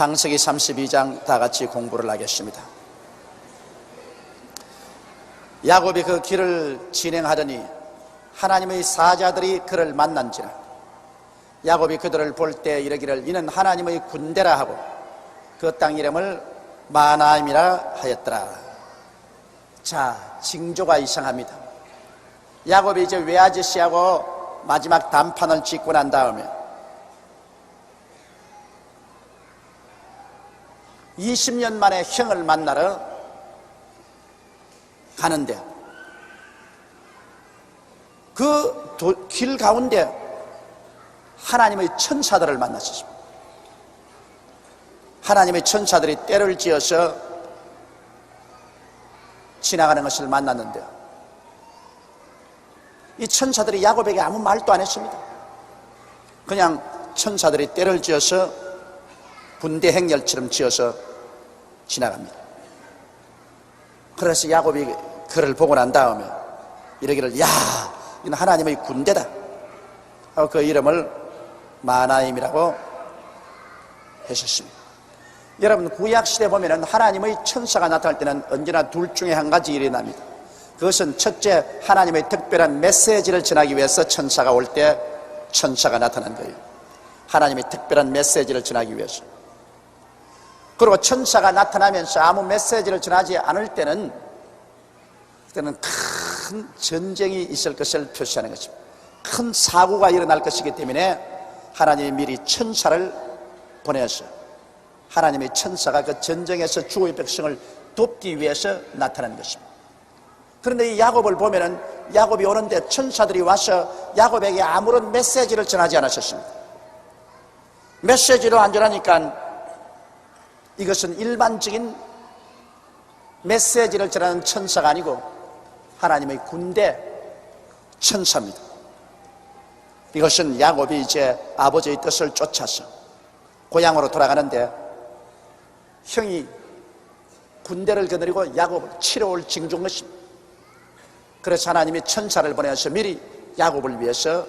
장세기 32장 다 같이 공부를 하겠습니다. 야곱이 그 길을 진행하더니 하나님의 사자들이 그를 만난지라 야곱이 그들을 볼 때 이르기를 이는 하나님의 군대라 하고 그 땅 이름을 마나임이라 하였더라. 자, 징조가 이상합니다. 야곱이 이제 외아저씨하고 마지막 단판을 짓고 난 다음에 20년 만에 형을 만나러 가는데 그 길 가운데 하나님의 천사들을 만났습니다. 하나님의 천사들이 때를 지어서 지나가는 것을 만났는데 이 천사들이 야곱에게 아무 말도 안 했습니다. 그냥 천사들이 때를 지어서 군대 행렬처럼 지어서 지나갑니다. 그래서 야곱이 그를 보고 난 다음에 이러기를 야 이는 하나님의 군대다 하고 그 이름을 마나임이라고 하셨습니다. 여러분 구약 시대 보면은 하나님의 천사가 나타날 때는 언제나 둘 중에 한 가지 일이 납니다. 그것은 첫째 하나님의 특별한 메시지를 전하기 위해서 천사가 올 때 천사가 나타난 거예요. 하나님의 특별한 메시지를 전하기 위해서. 그리고 천사가 나타나면서 아무 메시지를 전하지 않을 때는 그때는 큰 전쟁이 있을 것을 표시하는 것입니다. 큰 사고가 일어날 것이기 때문에 하나님이 미리 천사를 보내서 하나님의 천사가 그 전쟁에서 주의 백성을 돕기 위해서 나타난 것입니다. 그런데 이 야곱을 보면은 야곱이 오는데 천사들이 와서 야곱에게 아무런 메시지를 전하지 않았었습니다. 메시지로 안 전하니까 이것은 일반적인 메시지를 전하는 천사가 아니고 하나님의 군대 천사입니다. 이것은 야곱이 이제 아버지의 뜻을 쫓아서 고향으로 돌아가는데 형이 군대를 거느리고 야곱을 치러 올 징조인 것입니다. 그래서 하나님이 천사를 보내서 미리 야곱을 위해서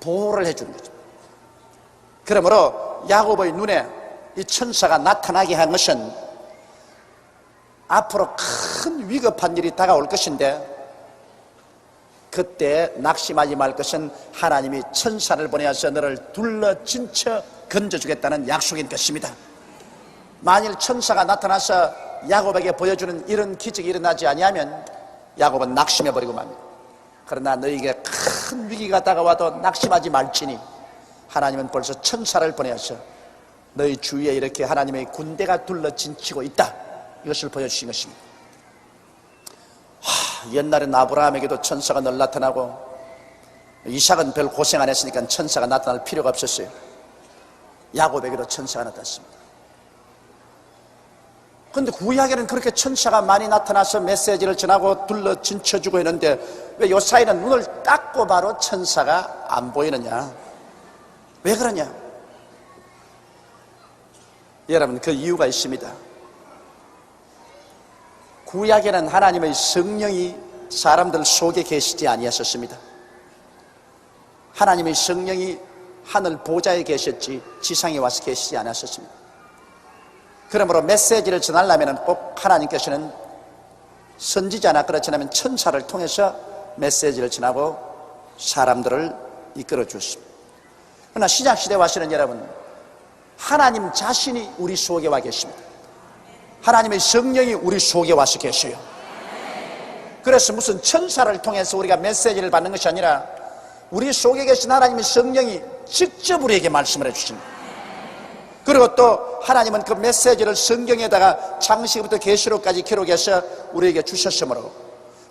보호를 해주는 거죠. 그러므로 야곱의 눈에 이 천사가 나타나게 한 것은 앞으로 큰 위급한 일이 다가올 것인데 그때 낙심하지 말 것은 하나님이 천사를 보내서 너를 둘러 진쳐 건져주겠다는 약속인 것입니다. 만일 천사가 나타나서 야곱에게 보여주는 이런 기적이 일어나지 아니하면 야곱은 낙심해버리고 맙니다. 그러나 너에게 큰 위기가 다가와도 낙심하지 말지니 하나님은 벌써 천사를 보내서 너희 주위에 이렇게 하나님의 군대가 둘러 진치고 있다. 이것을 보여주신 것입니다. 하, 옛날엔 아브라함에게도 천사가 늘 나타나고 이삭은 별 고생 안 했으니까 천사가 나타날 필요가 없었어요. 야곱에게도 천사가 나타났습니다. 그런데 구약에는 그렇게 천사가 많이 나타나서 메시지를 전하고 둘러 진쳐주고 했는데 왜 요사이는 눈을 닦고 바로 천사가 안 보이느냐? 왜 그러냐? 여러분 그 이유가 있습니다. 구약에는 하나님의 성령이 사람들 속에 계시지 아니하셨습니다. 하나님의 성령이 하늘 보좌에 계셨지 지상에 와서 계시지 않았었습니다. 그러므로 메시지를 전하려면 꼭 하나님께서는 선지자나 그렇지 않으면 천사를 통해서 메시지를 전하고 사람들을 이끌어 주십니다. 그러나 시작시대 와시는 여러분, 하나님 자신이 우리 속에 와 계십니다. 하나님의 성령이 우리 속에 와서 계셔요. 그래서 무슨 천사를 통해서 우리가 메시지를 받는 것이 아니라 우리 속에 계신 하나님의 성령이 직접 우리에게 말씀을 해주십니다. 그리고 또 하나님은 그 메시지를 성경에다가 창세기부터 계시록까지 기록해서 우리에게 주셨으므로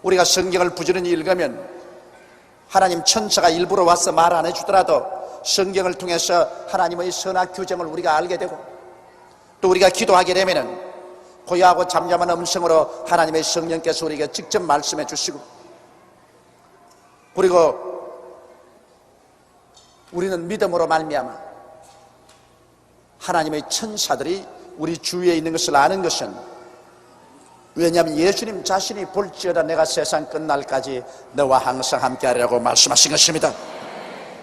우리가 성경을 부지런히 읽으면 하나님 천사가 일부러 와서 말 안 해주더라도 성경을 통해서 하나님의 선악 규정을 우리가 알게 되고 또 우리가 기도하게 되면은 고요하고 잠잠한 음성으로 하나님의 성령께서 우리에게 직접 말씀해 주시고 그리고 우리는 믿음으로 말미암아 하나님의 천사들이 우리 주위에 있는 것을 아는 것은 왜냐하면 예수님 자신이 볼지어다 내가 세상 끝날까지 너와 항상 함께하리라고 말씀하신 것입니다.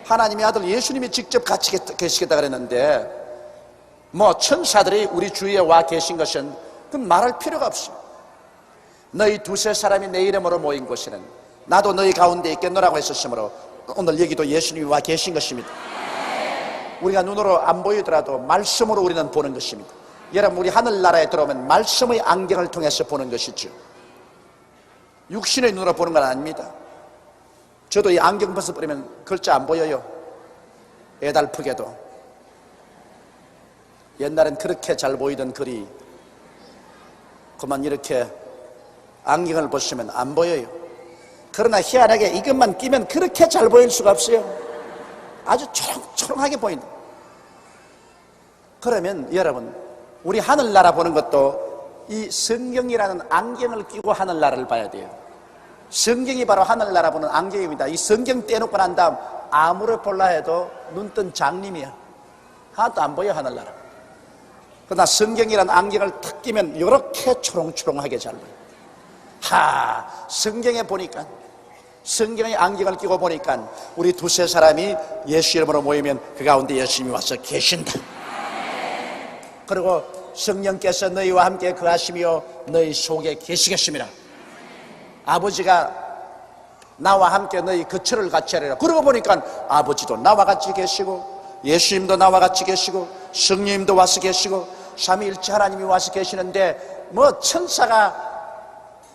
하나님의 아들 예수님이 직접 같이 계시겠다 그랬는데 뭐 천사들이 우리 주위에 와 계신 것은 그 말할 필요가 없어. 너희 두세 사람이 내 이름으로 모인 곳에는 나도 너희 가운데 있겠노라고 했었으므로 오늘 여기도 예수님이 와 계신 것입니다. 우리가 눈으로 안 보이더라도 말씀으로 우리는 보는 것입니다. 여러분 우리 하늘나라에 들어오면 말씀의 안경을 통해서 보는 것이죠. 육신의 눈으로 보는 건 아닙니다. 저도 이 안경 벗어버리면 글자 안 보여요. 애달프게도. 옛날엔 그렇게 잘 보이던 글이 그만 이렇게 안경을 보시면 안 보여요. 그러나 희한하게 이것만 끼면 그렇게 잘 보일 수가 없어요. 아주 초롱초롱하게 보인다. 그러면 여러분, 우리 하늘나라 보는 것도 이 성경이라는 안경을 끼고 하늘나라를 봐야 돼요. 성경이 바로 하늘나라 보는 안경입니다. 이 성경 떼놓고 난 다음 아무를 볼라 해도 눈 뜬 장님이야. 하나도 안 보여, 하늘나라. 그러나 성경이라는 안경을 탁 끼면 이렇게 초롱초롱하게 잘 보여. 하, 성경에 보니까, 성경의 안경을 끼고 보니까 우리 두세 사람이 예수 이름으로 모이면 그 가운데 예수님이 와서 계신다. 그리고 성령께서 너희와 함께 거하시며 너희 속에 계시겠습니다. 아버지가 나와 함께 너희 거처를 같이 하리라. 그러고 보니까 아버지도 나와 같이 계시고 예수님도 나와 같이 계시고 성령님도 와서 계시고 삼위일체 하나님이 와서 계시는데 뭐 천사가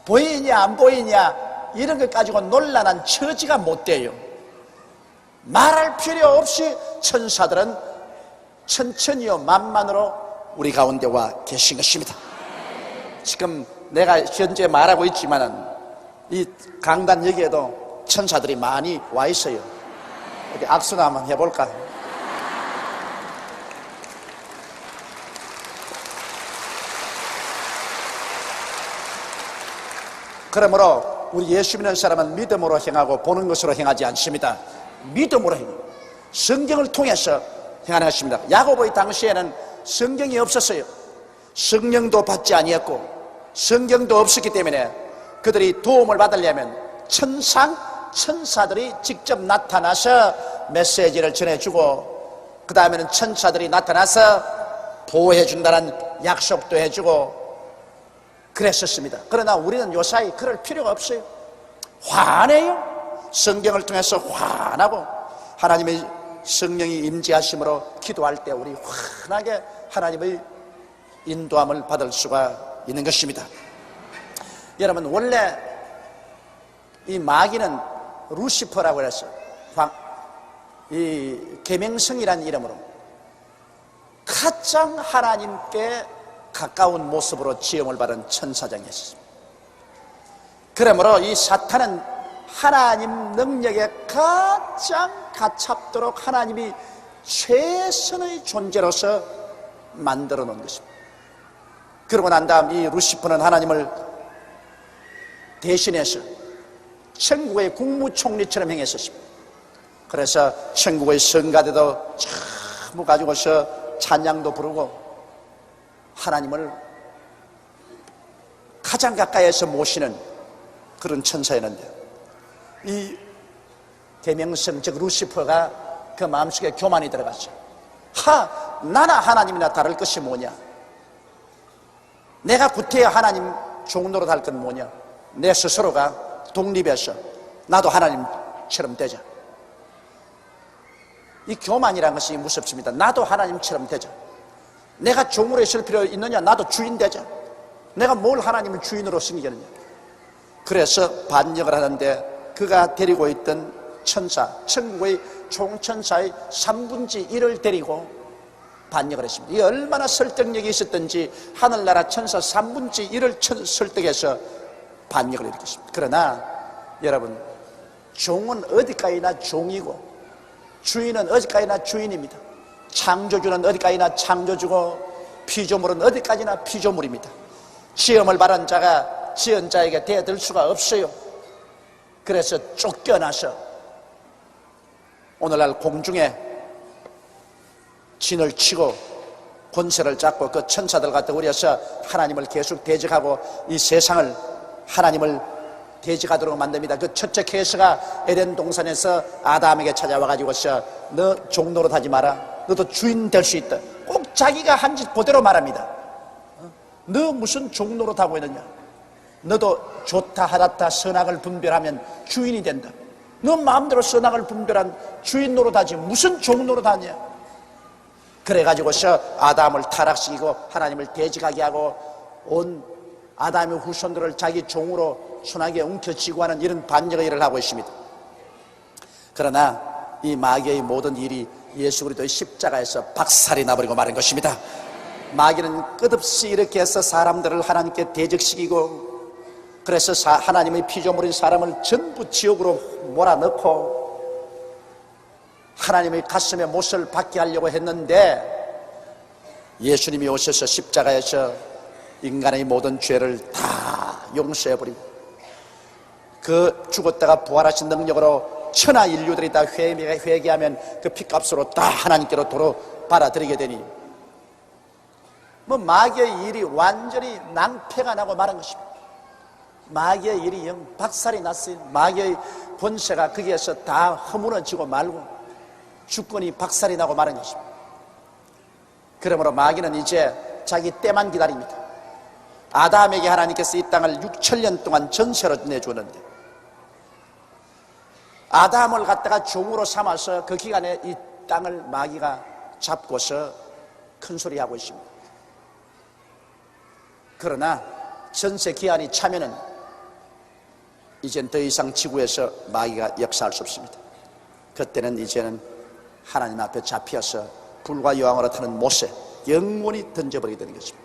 보이냐 안 보이냐 이런 것 가지고 논란한 처지가 못 돼요. 말할 필요 없이 천사들은 천천히요 만만으로 우리 가운데 와 계신 것입니다. 지금 내가 현재 말하고 있지만은 이 강단 여기에도 천사들이 많이 와 있어요. 이렇게 악수나 한번 해볼까? 그러므로 우리 예수 믿는 사람은 믿음으로 행하고 보는 것으로 행하지 않습니다. 믿음으로 행. 성경을 통해서 행하는 것입니다. 야고보의 당시에는 성경이 없었어요. 성령도 받지 아니했고 성경도 없었기 때문에 그들이 도움을 받으려면 천상 천사들이 직접 나타나서 메시지를 전해주고 그 다음에는 천사들이 나타나서 보호해 준다는 약속도 해주고 그랬었습니다. 그러나 우리는 요사이 그럴 필요가 없어요. 화내요. 성경을 통해서 화나고 하나님의 성령이 임재하심으로 기도할 때 우리 환하게 하나님의 인도함을 받을 수가 있는 것입니다. 여러분 원래 이 마귀는 루시퍼라고 해서 이 계명성이라는 이름으로 가장 하나님께 가까운 모습으로 지음을 받은 천사장이었습니다. 그러므로 이 사탄은 하나님 능력에 가장 가찹도록 하나님이 최선의 존재로서 만들어 놓은 것입니다. 그러고 난 다음 이 루시퍼는 하나님을 대신해서 천국의 국무총리처럼 행했었습니다. 그래서 천국의 성가대도 전부 가지고서 찬양도 부르고 하나님을 가장 가까이에서 모시는 그런 천사였는데 이 대명성 즉 루시퍼가 그 마음속에 교만이 들어갔죠. 하 나나 하나님이나 다를 것이 뭐냐? 내가 구태여 하나님 종로로 달 건 뭐냐? 내 스스로가 독립해서 나도 하나님처럼 되자. 이 교만이라는 것이 무섭습니다. 나도 하나님처럼 되자. 내가 종으로 있을 필요 있느냐? 나도 주인 되자. 내가 뭘 하나님을 주인으로 섬기겠느냐? 그래서 반역을 하는데 그가 데리고 있던 천사, 천국의 총천사의 3분지 1을 데리고 반역을 했습니다. 이 얼마나 설득력이 있었던지 하늘나라 천사 3분지 1을 설득해서 반역을 일으켰습니다. 그러나 여러분, 종은 어디까지나 종이고 주인은 어디까지나 주인입니다. 창조주는 어디까지나 창조주고 피조물은 어디까지나 피조물입니다. 시험을 받은 자가 지은 자에게 대들 수가 없어요. 그래서 쫓겨나서 오늘날 공중에 진을 치고 권세를 잡고 그 천사들 갖다 우려서 하나님을 계속 대적하고 이 세상을 하나님을 돼지가 도록 만듭니다. 그 첫째 케이스가 에덴 동산에서 아담에게 찾아와 가지고서 너 종로로 하지 마라. 너도 주인 될 수 있다. 꼭 자기가 한짓 그대로 말합니다. 어? 너 무슨 종로로 하고 있느냐? 너도 좋다 하다다 선악을 분별하면 주인이 된다. 너 마음대로 선악을 분별한 주인 노릇하지 무슨 종 노릇하냐? 그래가지고서 아담을 타락시키고 하나님을 대적하게 하고 온 아담의 후손들을 자기 종으로 순하게 움켜쥐고 하는 이런 반역의 일을 하고 있습니다. 그러나 이 마귀의 모든 일이 예수 그리스도의 십자가에서 박살이 나버리고 마는 것입니다. 마귀는 끝없이 이렇게 해서 사람들을 하나님께 대적시키고 그래서 사- 하나님의 피조물인 사람을 전부 지옥으로 몰아넣고 하나님의 가슴에 못을 받게 하려고 했는데 예수님이 오셔서 십자가에서 인간의 모든 죄를 다 용서해버리고 그 죽었다가 부활하신 능력으로 천하 인류들이 다 회개- 회개하면 그 피값으로 다 하나님께로 도로 받아들이게 되니 뭐 마귀의 일이 완전히 낭패가 나고 말한 것입니다. 마귀의 일이 영 박살이 났어요. 마귀의 권세가 거기에서 다 허물어지고 말고 주권이 박살이 나고 마는 것입니다. 그러므로 마귀는 이제 자기 때만 기다립니다. 아담에게 하나님께서 이 땅을 6천년 동안 전세로 내주었는데 아담을 갖다가 종으로 삼아서 그 기간에 이 땅을 마귀가 잡고서 큰 소리 하고 있습니다. 그러나 전세 기한이 차면은 이젠 더 이상 지구에서 마귀가 역사할 수 없습니다. 그때는 이제는 하나님 앞에 잡혀서 불과 여왕으로 타는 못에 영원히 던져버리게 되는 것입니다.